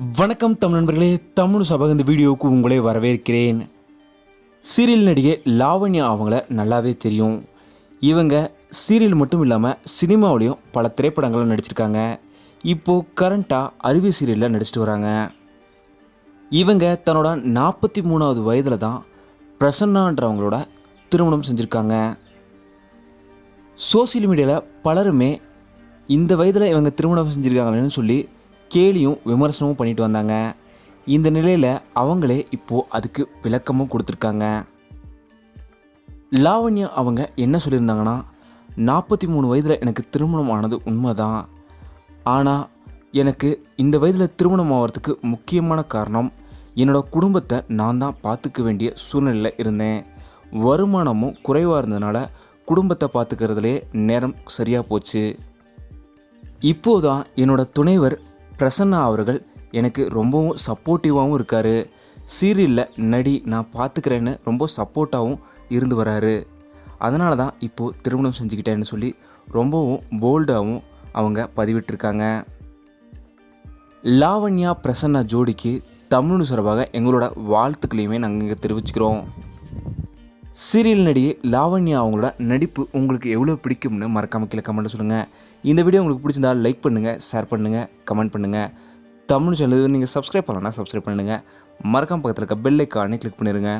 வணக்கம் தமிழ் நண்பர்களே தமிழ் சபக இந்த வீடியோவுக்கு உங்களை வரவேற்கிறேன். சீரியல் நடிகை லாவண்யா அவங்கள நல்லாவே தெரியும். இவங்க சீரியல் மட்டும் இல்லாமல் சினிமாவிலையும் பல திரைப்படங்களில் நடிச்சிருக்காங்க. இப்போது கரண்ட்டாக அருவி சீரியலில் நடிச்சிட்டு வராங்க. இவங்க தன்னோட நாற்பத்தி மூணாவது வயதில் தான் பிரசன்னான்றவங்களோட திருமணம் செஞ்சுருக்காங்க. சோசியல் மீடியாவில் பலருமே இந்த வயதில் இவங்க திருமணம் செஞ்சுருக்காங்களேன்னு சொல்லி கேலியும் விமர்சனமும் பண்ணிட்டு வந்தாங்க. இந்த நிலையில் அவங்களே இப்போது அதுக்கு விளக்கமும் கொடுத்துருக்காங்க. லாவண்யா அவங்க என்ன சொல்லியிருந்தாங்கன்னா நாற்பத்தி மூணு வயதில் எனக்கு திருமணம் ஆனது உண்மைதான். ஆனால் எனக்கு இந்த வயதில் திருமணம் ஆகிறதுக்கு முக்கியமான காரணம் என்னோட குடும்பத்தை நான் தான் பார்த்துக்க வேண்டிய சூழ்நிலையில் இருந்தேன். வருமானமும் குறைவாக இருந்ததுனால குடும்பத்தை பார்த்துக்கிறதுலே நேரம் சரியாக போச்சு. இப்போதான் என்னோடய துணைவர் பிரசன்னா அவர்கள் எனக்கு ரொம்பவும் சப்போர்ட்டிவாகவும் இருக்கார். சீரியலில் நடி நான் பார்த்துக்கிறேன்னு ரொம்ப சப்போர்ட்டாகவும் இருந்து வராரு. அதனால தான் இப்போது திருமணம் செஞ்சுக்கிட்டேன்னு சொல்லி ரொம்பவும் போல்டாகவும் அவங்க பதிவிட்டிருக்காங்க. லாவண்யா பிரசன்னா ஜோடிக்கு தமிழ்னு சார்பாக எங்களோட வாழ்த்துக்களையுமே நாங்கள் இங்கே தெரிவிச்சுக்கிறோம். சீரியல் நடிகை லாவண்யா அவங்களோட நடிப்பு உங்களுக்கு எவ்வளோ பிடிக்கும்னு மறக்காமல் கீழே கமெண்ட் சொல்லுங்கள் இந்த வீடியோ உங்களுக்கு பிடிச்சிருந்தா லைக் பண்ணுங்கள் ஷேர் பண்ணுங்கள் கமெண்ட் பண்ணுங்கள் தமிழ் சேனல் நீங்கள் சப்ஸ்கிரைப் பண்ணலன்னா சப்ஸ்கிரைப் பண்ணுங்கள் மறக்காம பக்கத்தில் இருக்க பெல் ஐக்கானே கிளிக் பண்ணிடுங்க